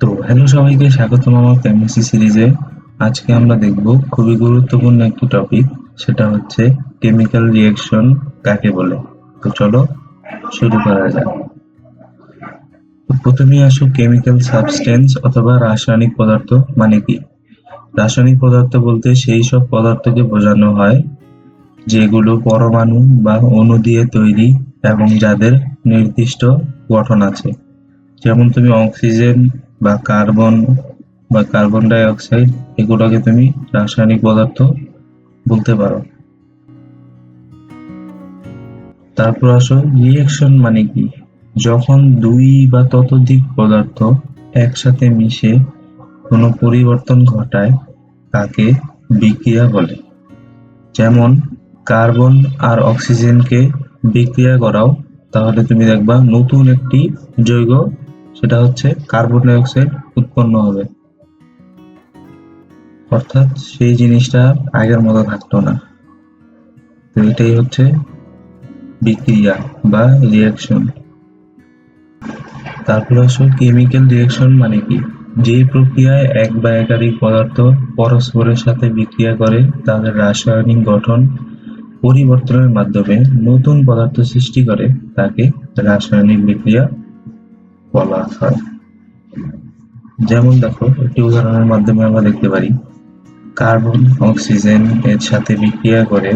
তো হ্যালো সবাইকে, স্বাগতম আমার কেমিস্ট্রি সিরিজে আজকে আমরা দেখব খুবই গুরুত্বপূর্ণ একটি টপিক সেটা হচ্ছে কেমিক্যাল রিঅ্যাকশন কাকে বলে। তো চলো শুরু করা যাক। প্রথমেই আসো কেমিক্যাল সাবস্টেন্স অথবা রাসায়নিক পদার্থ মানে কি? রাসায়নিক পদার্থ বলতে সেই সব পদার্থকে বোঝানো হয়, যেগুলো পরমাণু বা অণু দিয়ে তৈরি এবং যাদের নির্দিষ্ট গঠন আছে। যেমন তুমি অক্সিজেন বা কার্বন বা কার্বন ডাই অক্সাইড এগুলোকে তুমি রাসায়নিক পদার্থ বলতে পারো। তারপর আসো রিঅ্যাকশন মানে কি? যখন দুই বা ততোধিক পদার্থ একসাথে মিশে কোনো পরিবর্তন ঘটায়, তাকে বিক্রিয়া বলে। যেমন, কার্বন আর অক্সিজেনকে বিক্রিয়া করাও, তাহলে তুমি দেখবা নতুন একটি যৌগ সেটা হচ্ছে কার্বন ডাই অক্সাইড উৎপন্ন হবে। অর্থাৎ সেই জিনিসটা আগের মতো থাকতো না। তো এটাই হচ্ছে বিক্রিয়া বা রিয়াকশন তারপর আসো কেমিক্যাল রিয়াকশন মানে কি? যে প্রক্রিয়ায় এক বা একাধিক পদার্থ পরস্পরের সাথে বিক্রিয়া করে, তাদের রাসায়নিক গঠন পরিবর্তনের মাধ্যমে নতুন পদার্থ সৃষ্টি করে, তাকে রাসায়নিক বিক্রিয়া বলা হয়। যেমন দেখো, একটি উদাহরণের মাধ্যমে আমরা দেখতে পারি, কার্বন, অক্সিজেন এর সাথে বিক্রিয়া করে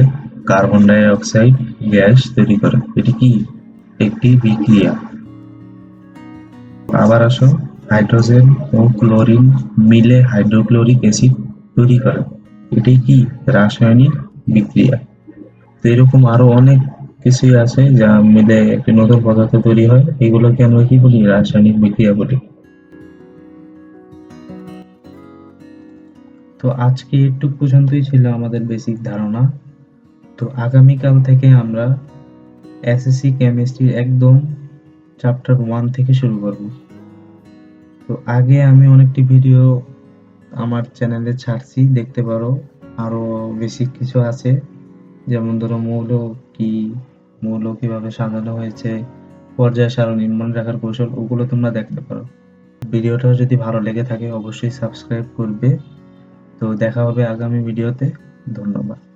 কার্বন ডাই অক্সাইড গ্যাস তৈরি করে। এটি কি? একটি বিক্রিয়া। আবার আসো, হাইড্রোজেন ও ক্লোরিন মিলে হাইড্রোক্লোরিক অ্যাসিড তৈরি করে। এটি কি? রাসায়নিক বিক্রিয়া। তো এরকম আরও অনেক কিছুই আছে যা মিলে একটি নতুন পদার্থ তৈরি হয়। এগুলোকে আমরা কি বলি? রাসায়নিক বিক্রিয়া বলি। তো আজকে একটু পর্যন্তই ছিল আমাদের বেসিক ধারণা। তো আগামীকাল থেকে আমরা এসএসসি কেমিস্ট্রির একদম চ্যাপ্টার ওয়ান থেকে শুরু করব। তো আগে আমি অনেকটি ভিডিও আমার চ্যানেলে ছাড়ছি, দেখতে পারো। আরও বেসিক কিছু আছে। যেমন ধরো মৌল কি মৌল কীভাবে সাজানো হয়েছে, পর্যায় সারণী মনে রাখার কৌশল, ওগুলো তোমরা দেখতে পারো। ভিডিওটা যদি ভালো লেগে থাকে, অবশ্যই সাবস্ক্রাইব করবে। তো দেখা হবে আগামী ভিডিওতে। ধন্যবাদ।